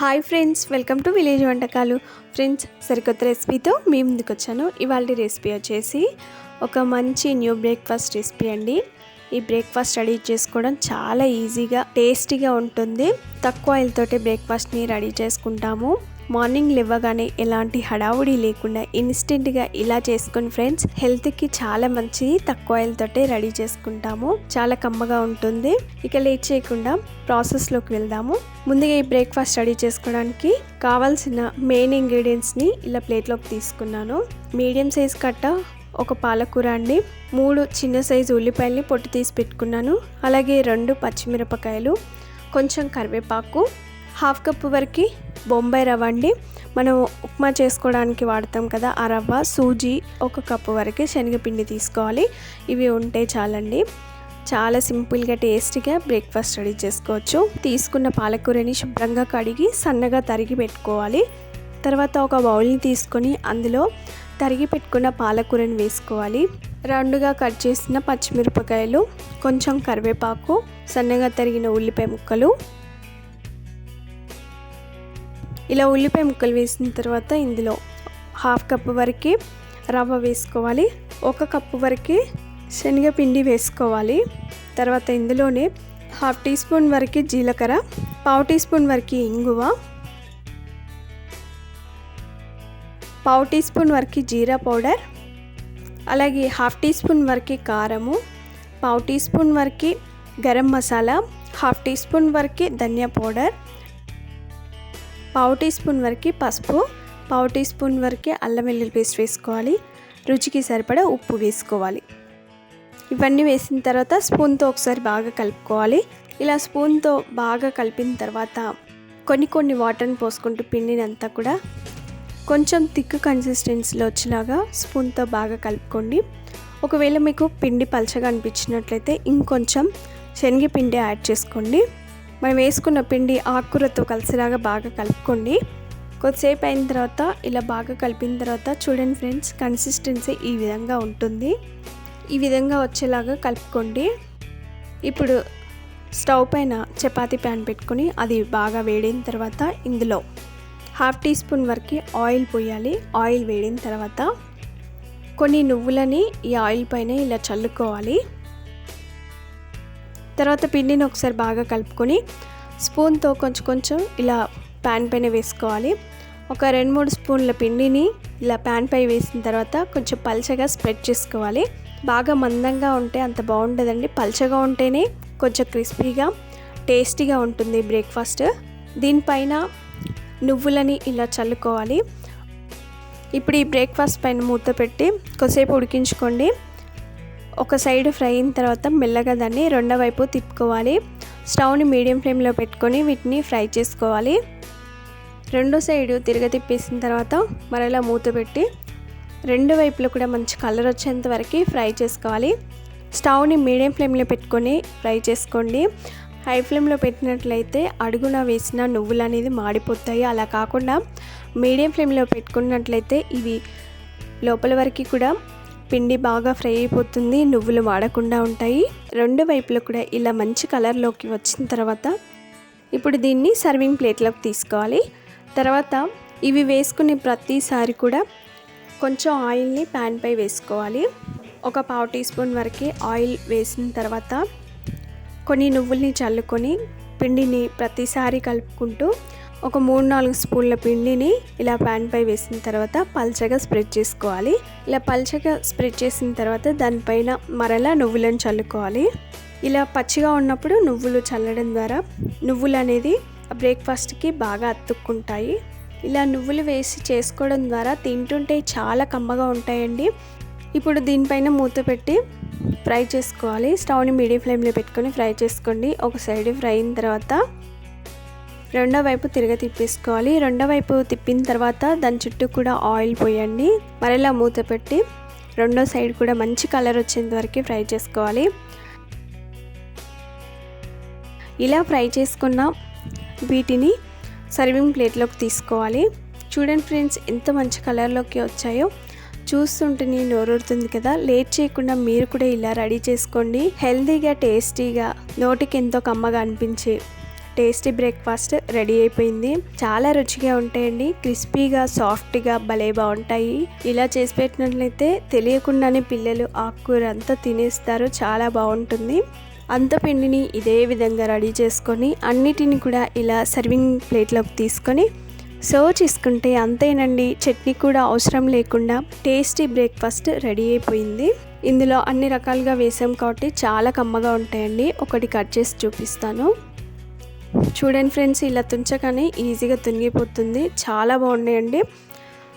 Hi friends welcome to village వంటకాలు. Friends సరికొత్త రెసిపీతో మీ ముందుకు వచ్చాను. ఇవాళ రెసిపీ వచ్చేసి ఒక మంచి న్యూ బ్రేక్ఫాస్ట్ రెసిపీ అండి. ఈ బ్రేక్ఫాస్ట్ రెడీ చేసుకోవడం చాలా ఈజీగా టేస్టీగా ఉంటుంది. తక్కువ ఆయిల్ తోటి బ్రేక్ఫాస్ట్ని రెడీ చేసుకుంటాము. మార్నింగ్ లేవగానే ఎలాంటి హడావుడి లేకుండా ఇన్స్టెంట్గా ఇలా చేసుకుని ఫ్రెండ్స్ హెల్త్కి చాలా మంచిది తక్కువ ఆయిల్ తోటే రెడీ చేసుకుంటాము. చాలా కమ్మగా ఉంటుంది. ఇక లేట్ చేయకుండా ప్రాసెస్లోకి వెళ్దాము. ముందుగా ఈ బ్రేక్ఫాస్ట్ రెడీ చేసుకోవడానికి కావాల్సిన మెయిన్ ఇంగ్రీడియంట్స్ని ఇలా ప్లేట్లోకి తీసుకున్నాను. మీడియం సైజ్ కట్ట ఒక పాలకూర అండి మూడు చిన్న సైజు ఉల్లిపాయల్ని పొట్టు తీసి పెట్టుకున్నాను. అలాగే రెండు పచ్చిమిరపకాయలు కొంచెం కరివేపాకు హాఫ్ కప్ వరకు బొంబాయి రవ్వ అండి. మనం ఉప్మా చేసుకోవడానికి వాడతాం కదా ఆ రవ్వ సూజీ ఒక కప్పు వరకు శనగపిండి తీసుకోవాలి. ఇవి ఉంటే చాలండి. చాలా సింపుల్గా టేస్టీగా బ్రేక్ఫాస్ట్ రెడీ చేసుకోవచ్చు. తీసుకున్న పాలకూరని శుభ్రంగా కడిగి సన్నగా తరిగి పెట్టుకోవాలి. తర్వాత ఒక బౌల్ని తీసుకొని అందులో తరిగి పెట్టుకున్న పాలకూరని వేసుకోవాలి. రౌండ్గా కట్ చేసిన పచ్చిమిరపకాయలు కొంచెం కరివేపాకు సన్నగా తరిగిన ఉల్లిపాయ ముక్కలు ఇలా ఉల్లిపాయ ముక్కలు వేసిన తర్వాత ఇందులో హాఫ్ కప్ వరకు రవ్వ వేసుకోవాలి. ఒక కప్పు వరకు శనగపిండి వేసుకోవాలి. తర్వాత ఇందులోనే హాఫ్ టీ స్పూన్ వరకు జీలకర్ర పావు టీ స్పూన్ వరకు ఇంగువ పావు టీ స్పూన్ వరకు జీరా పౌడర్ అలాగే హాఫ్ టీ స్పూన్ వరకు కారము పావు టీ స్పూన్ వరకు garam masala half tea spoon వరకు ధనియా పౌడర్ పావు టీ స్పూన్ వరకు పసుపు పావు టీ స్పూన్ వరకు అల్లం వెల్లుల్లి పేస్ట్ వేసుకోవాలి. రుచికి సరిపడా ఉప్పు వేసుకోవాలి. ఇవన్నీ వేసిన తర్వాత స్పూన్తో ఒకసారి బాగా కలుపుకోవాలి. ఇలా స్పూన్తో బాగా కలిపిన తర్వాత కొన్ని కొన్ని వాటర్ని పోసుకుంటూ పిండినంతా కూడా కొంచెం థిక్ కన్సిస్టెన్సీలో వచ్చేలాగా స్పూన్తో బాగా కలుపుకోండి. ఒకవేళ మీకు పిండి పలచగా అనిపించినట్లయితే ఇంకొంచెం శనగపిండి యాడ్ చేసుకోండి. మనం వేసుకున్న పిండి ఆకుకూరతో కలిసేలాగా బాగా కలుపుకోండి. కొద్దిసేపు అయిన తర్వాత ఇలా బాగా కలిపిన తర్వాత చూడండి ఫ్రెండ్స్ కన్సిస్టెన్సీ ఈ విధంగా ఉంటుంది. ఈ విధంగా వచ్చేలాగా కలుపుకోండి. ఇప్పుడు స్టవ్ పైన చపాతీ ప్యాన్ పెట్టుకొని అది బాగా వేడిన తర్వాత ఇందులో హాఫ్ టీ స్పూన్ వరకు ఆయిల్ పోయాలి. ఆయిల్ వేడిన తర్వాత కొన్ని నువ్వులని ఈ ఆయిల్ పైన ఇలా చల్లుకోవాలి. తర్వాత పిండిని ఒకసారి బాగా కలుపుకొని స్పూన్తో కొంచెం కొంచెం ఇలా ప్యాన్ పైన వేసుకోవాలి. ఒక రెండు మూడు స్పూన్ల పిండిని ఇలా ప్యాన్ పై వేసిన తర్వాత కొంచెం పల్చగా స్ప్రెడ్ చేసుకోవాలి. బాగా మందంగా ఉంటే అంత బాగుంటుందండి పల్చగా ఉంటేనే కొంచెం క్రిస్పీగా టేస్టీగా ఉంటుంది బ్రేక్ఫాస్ట్. దీనిపైన నువ్వులని ఇలా చల్లుకోవాలి. ఇప్పుడు ఈ బ్రేక్ఫాస్ట్ పైన మూత పెట్టి కొద్దిసేపు ఉడికించుకోండి. ఒక సైడ్ ఫ్రై అయిన తర్వాత మెల్లగా దాన్ని రెండో వైపు తిప్పుకోవాలి. స్టవ్ని మీడియం ఫ్లేమ్లో పెట్టుకొని వీటిని ఫ్రై చేసుకోవాలి. రెండో సైడు తిరగ తిప్పేసిన తర్వాత మరలా మూత పెట్టి రెండు వైపులో కూడా మంచి కలర్ వచ్చేంత వరకు ఫ్రై చేసుకోవాలి. స్టవ్ని మీడియం ఫ్లేమ్లో పెట్టుకొని ఫ్రై చేసుకోండి. హై ఫ్లేమ్లో పెట్టినట్లయితే అడుగున వేసిన నువ్వులు అనేది మాడిపోతాయి. అలా కాకుండా మీడియం ఫ్లేమ్లో పెట్టుకున్నట్లయితే ఇవి లోపల వరకు కూడా పిండి బాగా ఫ్రై అయిపోతుంది నువ్వులు వాడకుండా ఉంటాయి. రెండు వైపులో కూడా ఇలా మంచి కలర్లోకి వచ్చిన తర్వాత ఇప్పుడు దీన్ని సర్వింగ్ ప్లేట్లోకి తీసుకోవాలి. తర్వాత ఇవి వేసుకునే ప్రతిసారి కూడా కొంచెం ఆయిల్ని ప్యాన్ పై వేసుకోవాలి. ఒక పావు టీ స్పూన్ వరకు ఆయిల్ వేసిన తర్వాత కొన్ని నువ్వుల్ని చల్లుకొని పిండిని ప్రతిసారి కలుపుకుంటూ ఒక మూడు నాలుగు స్పూన్ల పిండిని ఇలా ప్యాన్ పై వేసిన తర్వాత పల్చగా స్ప్రెడ్ చేసుకోవాలి. ఇలా పల్చగా స్ప్రెడ్ చేసిన తర్వాత దానిపైన మరలా నువ్వులను చల్లుకోవాలి. ఇలా పచ్చిగా ఉన్నప్పుడు నువ్వులు చల్లడం ద్వారా నువ్వులు అనేది బ్రేక్ఫాస్ట్కి బాగా అతుక్కుంటాయి. ఇలా నువ్వులు వేసి చేసుకోవడం ద్వారా తింటుంటే చాలా కమ్మగా ఉంటాయండి. ఇప్పుడు దీనిపైన మూత పెట్టి ఫ్రై చేసుకోవాలి. స్టవ్ని మీడియం ఫ్లేమ్లో పెట్టుకొని ఫ్రై చేసుకోండి. ఒక సైడ్ ఫ్రై అయిన తర్వాత రెండో వైపు తిరగ తిప్పేసుకోవాలి. రెండో వైపు తిప్పిన తర్వాత దాని చుట్టూ కూడా ఆయిల్ పోయండి. మరలా మూత పెట్టి రెండో సైడ్ కూడా మంచి కలర్ వచ్చేంత వరకు ఫ్రై చేసుకోవాలి. ఇలా ఫ్రై చేసుకున్న వీటిని సర్వింగ్ ప్లేట్లోకి తీసుకోవాలి. చూడండి ఫ్రెండ్స్ ఎంత మంచి కలర్లోకి వచ్చాయో. చూస్తుంటే నేను నోరూరుతుంది కదా. లేట్ చేయకుండా మీరు కూడా ఇలా రెడీ చేసుకోండి. హెల్తీగా టేస్టీగా నోటికి ఎంతో కమ్మగా అనిపించే టేస్టీ బ్రేక్ఫాస్ట్ రెడీ అయిపోయింది. చాలా రుచిగా ఉంటాయండి. క్రిస్పీగా సాఫ్ట్గా భలే బాగుంటాయి. ఇలా చేసి పెట్టినట్లయితే తెలియకుండానే పిల్లలు ఆకుకూర అంతా తినేస్తారు. చాలా బాగుంటుంది. అంత పిండిని ఇదే విధంగా రెడీ చేసుకొని అన్నిటిని కూడా ఇలా సర్వింగ్ ప్లేట్లోకి తీసుకొని సర్వ్ చేసుకుంటే అంతేనండి. చట్నీ కూడా అవసరం లేకుండా టేస్టీ బ్రేక్ఫాస్ట్ రెడీ అయిపోయింది. ఇందులో అన్ని రకాలుగా వేసాం కాబట్టి చాలా కమ్మగా ఉంటాయండి. ఒకటి కట్ చేసి చూపిస్తాను. చూడండి ఫ్రెండ్స్ ఇలా తుంచగానే ఈజీగా తుంగిపోతుంది. చాలా బాగున్నాయండి.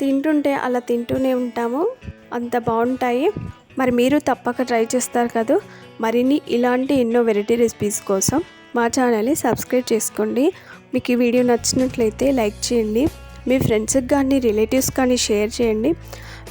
తింటుంటే అలా తింటూనే ఉంటాము. అంత బాగుంటాయి. మరి మీరు తప్పక ట్రై చేస్తారు కదా. మరిన్ని ఇలాంటి ఎన్నో వెరైటీ రెసిపీస్ కోసం మా ఛానల్ని సబ్స్క్రైబ్ చేసుకోండి. మీకు ఈ వీడియో నచ్చినట్లయితే లైక్ చేయండి. మీ ఫ్రెండ్స్కి కానీ రిలేటివ్స్ కానీ షేర్ చేయండి.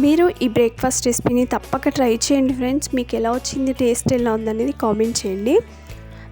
మీరు ఈ బ్రేక్ఫాస్ట్ రెసిపీని తప్పక ట్రై చేయండి ఫ్రెండ్స్. మీకు ఎలా వచ్చింది టేస్ట్ ఎలా ఉందనేది కామెంట్ చేయండి.